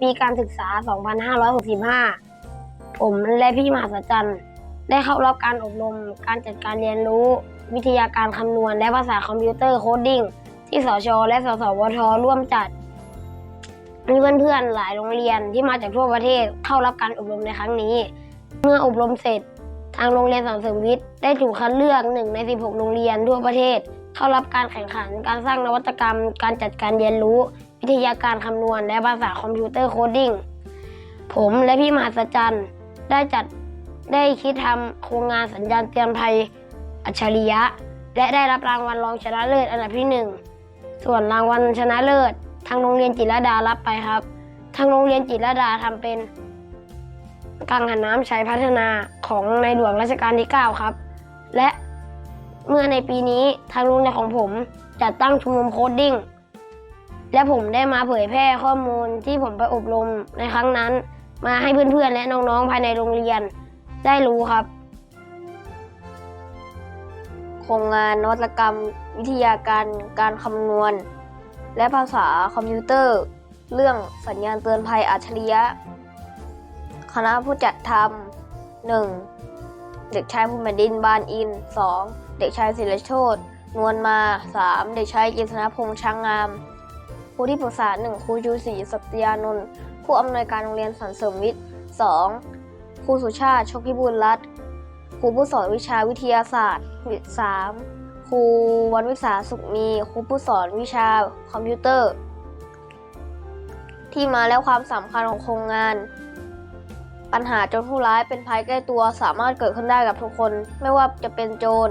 ปีการศึกษา 2565 ผมและพี่มหัศจรรย์ได้เข้ารับการอบรม การจัดการเรียนรู้ วิทยาการคำนวณ และภาษาคอมพิวเตอร์โคดดิ้งที่สช และสสวท ร่วมจัด มีเพื่อนๆหลายโรงเรียนที่มาจากทั่วประเทศเข้ารับการอบรมในครั้งนี้ เมื่ออบรมเสร็จ ทางโรงเรียนสอนเสริมวิทย์ได้ถูกคัดเลือกหนึ่งใน 16 โรงเรียนทั่วประเทศ เข้ารับการแข่งขัน การสร้างนวัตกรรม การจัดการเรียนรู้ ทยาการคำนวณและภาษาคอมพิวเตอร์โคดดิ้ง ผมและพี่มหัศจรรย์ได้จัดได้คิดทำโครงงานสัญญาณเตือนภัยอัจฉริยะ และได้รับรางวัลรองชนะเลิศอันดับที่หนึ่งส่วนรางวัลชนะเลิศ ทางโรงเรียนจิตรดารับไปครับ ทางโรงเรียนจิตรดาทำเป็นกังหันน้ำใช้พัฒนาของในหลวงรัชกาลที่ 9 ครับ และเมื่อในปีนี้ทางโรงเรียนของผมจัดตั้งชุมนุมโคดดิ้ง และผมได้มาเผยแพร่ข้อมูลที่ผมไปอบรมในครั้งนั้น มาให้เพื่อนๆ และน้องๆ ภายในโรงเรียน ได้รู้ครับ โครงงานนวัตกรรม วิทยาการการคำนวณ และภาษาคอมพิวเตอร์ เรื่องสัญญาณเตือนภัยอัจฉริยะ คณะผู้จัดทำ 1. เด็กชายภูมิดินบานอิน 2. เด็กชายศิรโชตนวลมา 3. เด็กชายกิษณพงษ์ช้างงาม ครูที่ปรึกษา 1. ครูชูศรีสัตยานนท์ผู้อำนวยการโรงเรียนสันเสริมวิทย์ 2. ครูสุชาติโชคพิบูลรัตน์ครูผู้สอนวิชาวิทยาศาสตร์วิสามครูวันวิสาสุขมีครูผู้สอนวิชาคอมพิวเตอร์ ที่มาและความสำคัญของโครงงาน ปัญหาโจรผู้ร้ายเป็นภัยใกล้ตัวสามารถเกิดขึ้นได้กับทุกคน ไม่ว่าจะเป็นโจร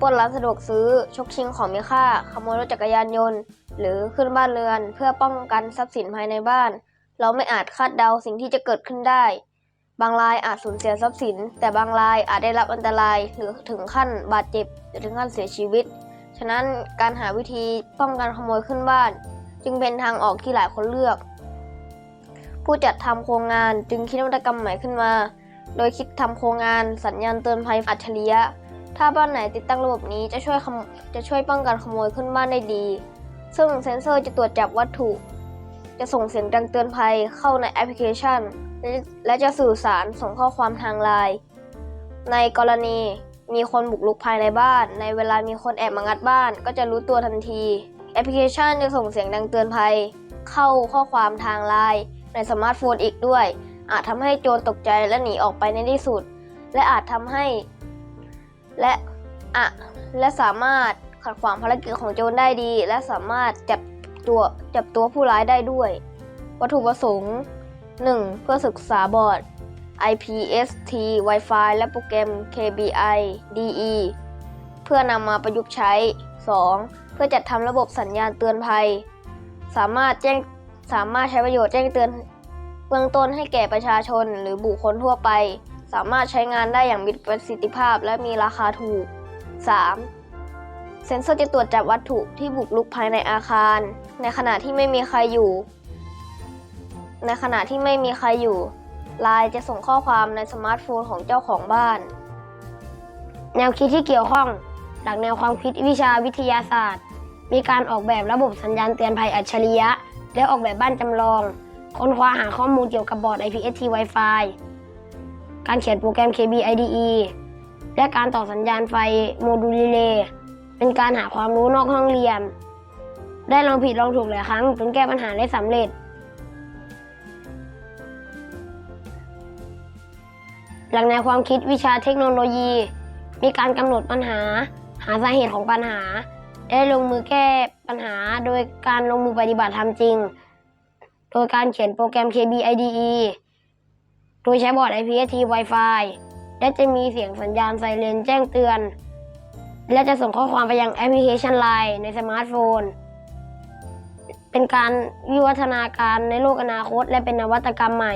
ปล้นร้านสะดวกซื้อชกชิงของมีค่า ขโมยรถจักรยานยนต์ หรือขึ้นบ้านเรือน เพื่อป้องกันทรัพย์สินภายในบ้าน เราไม่อาจคาดเดาสิ่งที่จะเกิดขึ้นได้ บางรายอาจสูญเสียทรัพย์สิน แต่บางรายอาจได้รับอันตรายหรือถึงขั้นบาดเจ็บหรือถึงขั้นเสียชีวิต ฉะนั้นการหาวิธีป้องกันขโมยขึ้นบ้าน จึงเป็นทางออกที่หลายคนเลือก ผู้จัดทำโครงงานจึงคิดนวัตกรรมใหม่ขึ้นมา โดยคิดทำโครงงานสัญญาณเตือนภัยอัจฉริยะ ถ้าบ้านไหนติดตั้งระบบนี้จะช่วยจะช่วยป้องกันขโมยขึ้นบ้านได้ดี ซึ่งเซ็นเซอร์จะตรวจจับวัตถุ จะส่งเสียงดังเตือนภัยเข้าในแอปพลิเคชันและและจะสื่อสารส่งข้อความทางไลน์ในกรณีมีคนบุกรุกภายในบ้าน ในเวลามีคนแอบมางัดบ้าน ก็จะรู้ตัวทันที แอปพลิเคชันจะส่งเสียงดังเตือนภัย เข้าข้อความทางไลน์ในสมาร์ทโฟนอีกด้วย อาจทำให้โจรตกใจและหนีออกไปในที่สุด และอาจทำให้ และอะและสามารถขัดขวางภารกิจของโจรได้ดี และสามารถจับตัวจับตัวผู้ร้ายได้ด้วย วัตถุประสงค์ 1. เพื่อศึกษาบอร์ด IPST Wi-Fi และโปรแกรม KBI DE เพื่อนำมาประยุกต์ใช้ 2. เพื่อจัดทำระบบสัญญาณเตือนภัย สามารถแจ้งสามารถใช้ประโยชน์แจ้งเตือนเบื้องต้นให้แก่ประชาชนหรือบุคคลทั่วไป สามารถใช้งานได้อย่างมีประสิทธิภาพและมีราคาถูก 3. เซ็นเซอร์จะตรวจจับวัตถุที่บุกรุกภายในอาคาร ในขณะที่ไม่มีใครอยู่ ในขณะที่ไม่มีใครอยู่ไลน์จะส่งข้อความในสมาร์ทโฟนของเจ้าของบ้าน แนวคิดที่เกี่ยวข้องหลักแนวความคิดวิชาวิทยาศาสตร์ มีการออกแบบระบบสัญญาณเตือนภัยอัจฉริยะ และออกแบบบ้านจำลอง ค้นคว้าหาข้อมูลเกี่ยวกับบอร์ด IPST Wi-Fi การเขียนโปรแกรม KB IDE และการต่อสัญญาณไฟโมดูลรีเลย์เป็นการหาความรู้นอกห้องเรียน ได้ลองผิดลองถูกหลายครั้งจนแก้ปัญหาได้สำเร็จ หลักแนวความคิดวิชาเทคโนโลยี มีการกำหนดปัญหา หาสาเหตุของปัญหาและลงมือแก้ปัญหาโดยการลงมือปฏิบัติทำจริง โดยการเขียนโปรแกรม KB IDE โดยใช้บอร์ด IPST Wi-Fi และจะมีเสียงสัญญาณไซเรนแจ้งเตือน และจะส่งข้อความไปยังแอปพลิเคชัน Line ในสมาร์ทโฟน เป็นการวิวัฒนาการในโลกอนาคต และเป็นนวัตกรรมใหม่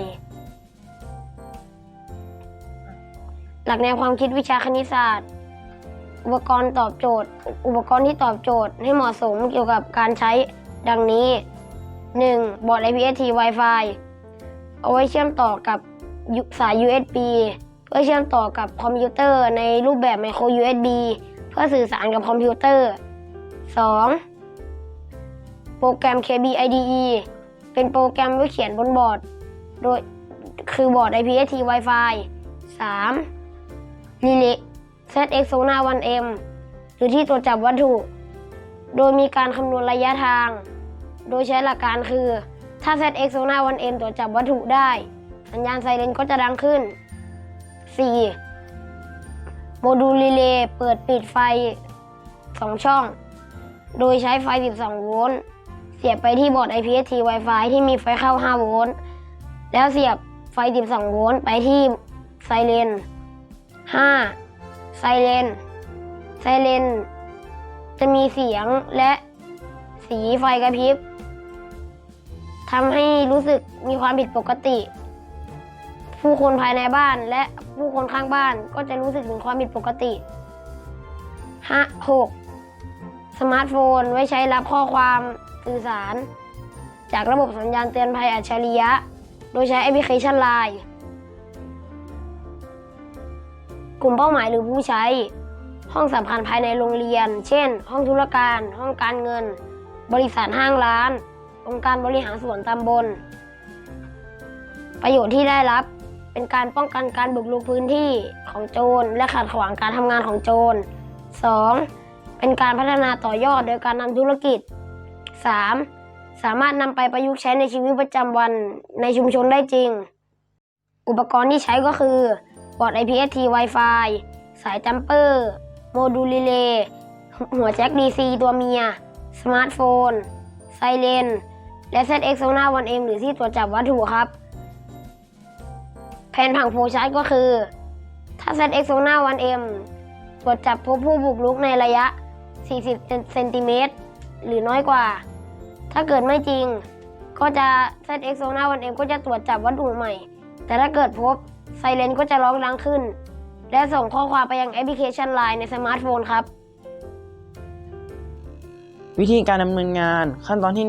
หลักแนวความคิดวิชาคณิตศาสตร์ อุปกรณ์ตอบโจทย์ อุปกรณ์ที่ตอบโจทย์ให้เหมาะสมเกี่ยวกับการใช้ดังนี้ 1. บอร์ด IPST Wi-Fi เอาไว้เชื่อมต่อกับ สาย USB เพื่อเชื่อมต่อกับคอมพิวเตอร์ในรูปแบบ micro USB เพื่อสื่อสารกับคอมพิวเตอร์ 2. โปรแกรม KB IDE เป็นโปรแกรมไว้เขียนบนบอร์ด โดยคือบอร์ด IPST Wi-Fi 3 Relay ZX Sona 1M หรือที่ตรวจจับวัตถุ โดยมีการคำนวณระยะทาง โดยใช้หลักการคือ ถ้า ZX Sona 1M ตรวจจับวัตถุได้ สัญญาณไซเรนก็จะดังขึ้น 4. โมดูลรีเลย์เปิดปิดไฟ 2 ช่อง โดยใช้ไฟ 12 โวลต์เสียบไปที่บอร์ด IPST Wi-Fi ที่มีไฟเข้า 5 โวลต์แล้วเสียบไฟ 12 โวลต์ไปที่ไซเรน 5. ไซเรน ไซเรน จะมีเสียงและสีไฟกระพริบทำให้รู้สึกมีความผิดปกติ ผู้คนภายในบ้านและผู้คนข้างบ้านก็จะรู้สึกถึงความผิดปกติห้าหกสมาร์ทโฟนไว้ใช้รับข้อความสื่อสาร จากระบบสัญญาณเตือนภัยอัจฉริยะ โดยใช้แอปพลิเคชัน Line กลุ่มเป้าหมายหรือผู้ใช้ ห้องสำคัญภายในโรงเรียน เช่น ห้องธุรการ ห้องการเงิน บริษัทห้างร้าน องค์การบริหารส่วนตำบล ประโยชน์ที่ได้รับ เป็นการป้องกันการบุกรุกพื้นที่ของโจร และขัดขวางการทำงานของโจร 2. เป็นการพัฒนาต่อยอดโดยการนำธุรกิจ 3. สามารถนำไปประยุกต์ใช้ในชีวิตประจำวันในชุมชนได้จริง อุปกรณ์ที่ใช้ก็คือบอร์ด IPST Wi-Fi สายจัมเปอร์ โมดูลรีเลย์หัวแจ็ค DC ตัวเมีย สมาร์ทโฟน ไซเรนและ ZX Sona 1M หรือที่ตรวจจับวัตถุครับ แผนผังโฟชาร์ตก็คือ ถ้า ZX Sona 1M ตรวจจับพบผู้บุกรุกในระยะ 40 เซนติเมตรหรือน้อยกว่า ถ้าเกิดไม่จริง ก็จะ ZX Sona 1M ก็จะตรวจจับวัตถุใหม่ แต่ถ้าเกิดพบไซเรนก็จะร้องดังขึ้น และส่งข้อความไปยังแอปพลิเคชัน Line ในสมาร์ทโฟนครับ วิธีการดำเนินงานขั้นตอนที่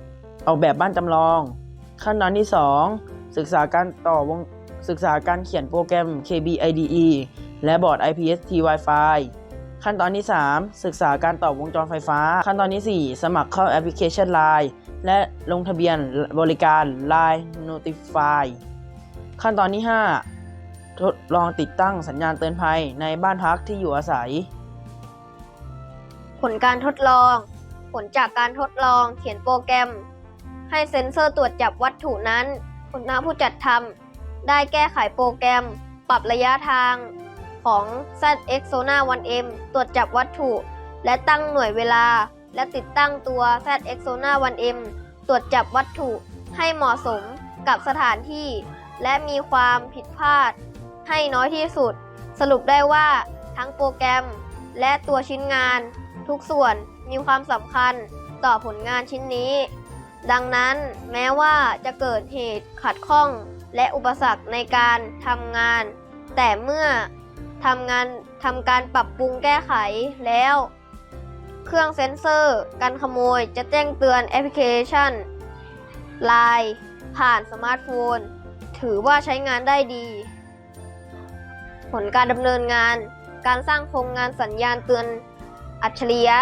1 ออกแบบบ้านจำลอง ขั้นตอนที่ 2 ศึกษาการต่อวง ศึกษาการเขียนโปรแกรม KBIDE และบอร์ด IPST Wi-Fi ขั้นตอนที่ 3 ศึกษาการต่อวงจรไฟฟ้า ขั้นตอนที่ 4 สมัครเข้าแอปพลิเคชัน Line และลงทะเบียนบริการ Line Notify ขั้นตอนที่ 5 ทดลองติดตั้งสัญญาณเตือนภัยในบ้านพักที่อยู่อาศัย ผลการทดลอง ผลจากการทดลองเขียนโปรแกรม ให้เซ็นเซอร์ตรวจจับวัตถุนั้นหัวหน้าผู้จัดทำ ได้แก้ไขโปรแกรม ปรับระยะทางของ ZX Sona 1M ตรวจจับวัตถุ และตั้งหน่วยเวลา และติดตั้งตัว ZX Sona 1M ตรวจจับวัตถุให้เหมาะสมกับสถานที่ และมีความผิดพลาด ให้น้อยที่สุด สรุปได้ว่าทั้งโปรแกรม และตัวชิ้นงาน ทุกส่วนมีความสำคัญต่อผลงานชิ้นนี้ ดังนั้นแม้ว่าจะเกิดเหตุขัดข้อง และอุปสรรคในการทำงาน แต่เมื่อทำงานทำการปรับปรุงแก้ไขแล้ว เครื่องเซ็นเซอร์การขโมยจะแจ้งเตือนแอปพลิเคชัน Line ผ่านสมาร์ทโฟน ถือว่าใช้งานได้ดี ผลการดำเนินงาน การสร้างโครงงานสัญญาณเตือนอัจฉริยะ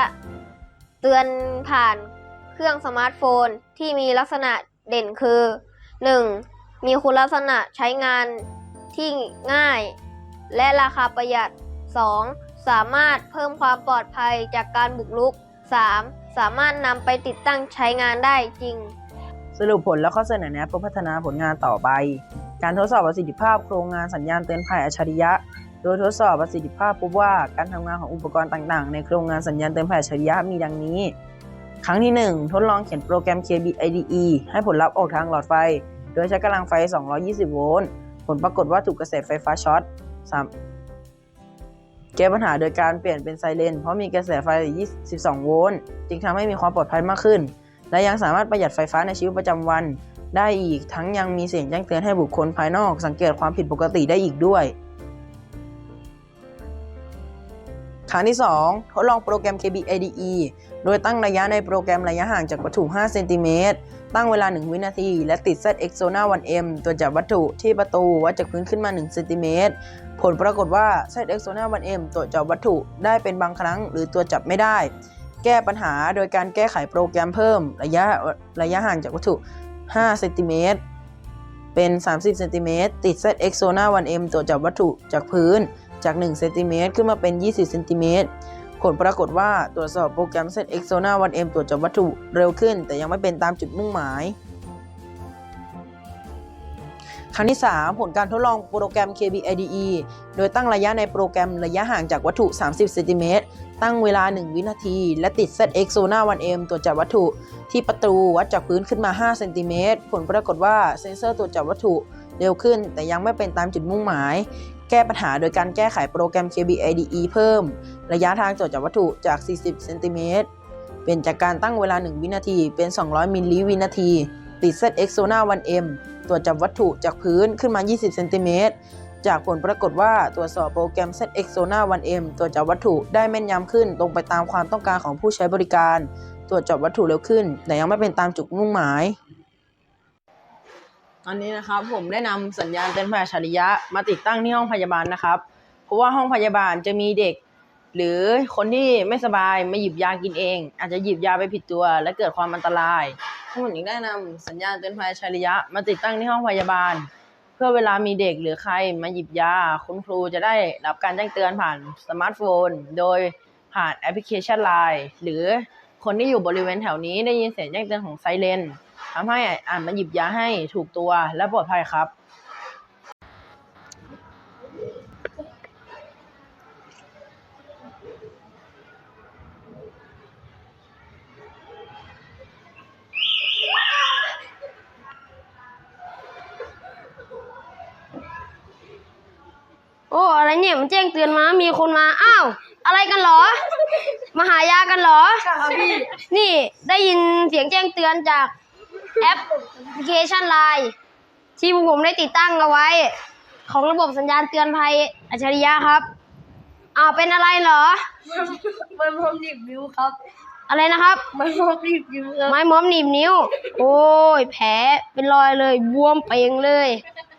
เตือนผ่านเครื่องสมาร์ทโฟนที่มีลักษณะเด่นคือ 1. มีคุณลักษณะใช้งานที่ง่าย และราคาประหยัด 2. สามารถเพิ่มความปลอดภัยจากการบุกรุก 3. สามารถนำไปติดตั้งใช้งานได้จริง สรุปผลและข้อเสนอแนะเพื่อพัฒนาผลงานต่อไป การทดสอบประสิทธิภาพโครงงานสัญญาณเตือนภัยอัจฉริยะ โดยทดสอบประสิทธิภาพพบว่าการทำงานของอุปกรณ์ต่างๆ ในโครงงานสัญญาณเตือนภัยอัจฉริยะมีดังนี้ ครั้งที่ 1 ทดลองเขียนโปรแกรม KBIDE ให้ผลลัพธ์ออกทางหลอดไฟ โดยใช้กำลังไฟ 220 โวลต์ ผลปรากฏว่าถูกกระแสไฟฟ้าช็อตสามแก้ปัญหาโดยการเปลี่ยนเป็นไซเรนเพราะมีกระแสไฟ 22 โวลต์ จึงทำให้มีความปลอดภัยมากขึ้น และยังสามารถประหยัดไฟฟ้าในชีวิตประจำวัน ได้อีก ทั้งยังมีเสียงแจ้งเตือนให้บุคคลภายนอก สังเกตความผิดปกติได้อีกด้วยครั้งที่ 2 ทดลองโปรแกรม KBIDE โดยตั้งระยะในโปรแกรมระยะห่างจากวัตถุ 5 เซนติเมตร ตั้งเวลา 1 วินาที และติด ZX Sona 1M ตรวจับวัตถุที่ประตูวัดจากพื้นขึ้นมา1เซนติเมตรผลปรากฏว่า ZX Sona 1M ตรวจับวัตถุได้เป็นบางครั้ง หรือตรวจับไม่ได้ แก้ปัญหาโดยการแก้ไขโปรแกรมเพิ่มระยะระยะห่างจากวัตถุ5เซนติเมตรเป็น 30เซนติเมตรติด ZX Sonar 1M ตรวจจับวัตถุจากพื้นจาก1เซนติเมตรขึ้นมาเป็น 20เซนติเมตร ผลปรากฏว่าตรวจสอบโปรแกรม ZX Sonar 1M ตรวจจับวัตถุเร็วขึ้น แต่ยังไม่เป็นตามจุดมุ่งหมายครั้งที่ 3 ผลการทดลองโปรแกรม KBIDE โดยตั้งระยะในโปรแกรมระยะห่างจากวัตถุ 30เซนติเมตร ตั้งเวลา 1 วินาที และติด ZX Sonar 1M ตรวจจับวัตถุที่ประตูวัดจากพื้นขึ้นมา 5 เซนติเมตร ผลปรากฏว่าเซ็นเซอร์ตรวจจับวัตถุ เร็วขึ้น แต่ยังไม่เป็นตามจุดมุ่งหมาย แก้ปัญหาโดยการแก้ไขโปรแกรม KBIDE เพิ่ม ระยะทางตรวจจับวัตถุจาก 40 เซนติเมตรเปลี่ยนจากการตั้งเวลา 1 วินาทีเป็น 200 มิลลิวินาที ติด ZX Sonar 1M ตรวจจับวัตถุจากพื้นขึ้นมา 20 เซนติเมตร จากผลปรากฏว่าตรวจสอบโปรแกรม ZX Sonar 1M ตรวจจับวัตถุได้แม่นยำขึ้นตรงไปตามความต้องการของผู้ใช้บริการ ตรวจจับวัตถุเร็วขึ้น แต่ยังไม่เป็นตามจุดมุ่งหมาย ตอนนี้นะครับผมได้นำสัญญาณเตือนภัยอัจฉริยะมาติดตั้งที่ห้องพยาบาลนะครับ เพราะว่าห้องพยาบาลจะมีเด็ก หรือคนที่ไม่สบายมาหยิบยากินเอง อาจจะหยิบยาไปผิดตัว และเกิดความอันตรายผมจึงได้นำสัญญาณเตือนภัยอัจฉริยะมาติดตั้งที่ห้องพยาบาล เพื่อเวลามีเด็กหรือใครมาหยิบยาคุณครูจะได้รับการแจ้งเตือนผ่านสมาร์ทโฟน โดยผ่านแอปพลิเคชัน Line หรือคนที่อยู่บริเวณแถวนี้ได้ยินเสียงแจ้งเตือนของไซเรน ทำให้อ่านมาหยิบยาให้ถูกตัวและปลอดภัยครับโอ้อะไรเนี่ยมันแจ้งเตือนมามีคนมาอ้าวอะไรกันเหรอ มาหายากันเหรอใช่ครับพี่นี่ได้ยินเสียงแจ้งเตือนจาก แอปพลิเคชันไลน์ที่พวกผมได้ติดตั้งเอาไว้ ของระบบสัญญาณเตือนภัยอัจฉริยะครับอ้าวเป็นอะไรเหรอ มันพรมหนีบนิ้วครับ อะไรนะครับ มันพรมหนีบนิ้วครับไม้ม้อมหนีบนิ้ว โอ้ยแผลเป็นรอยเลยบวมเป่งเลยค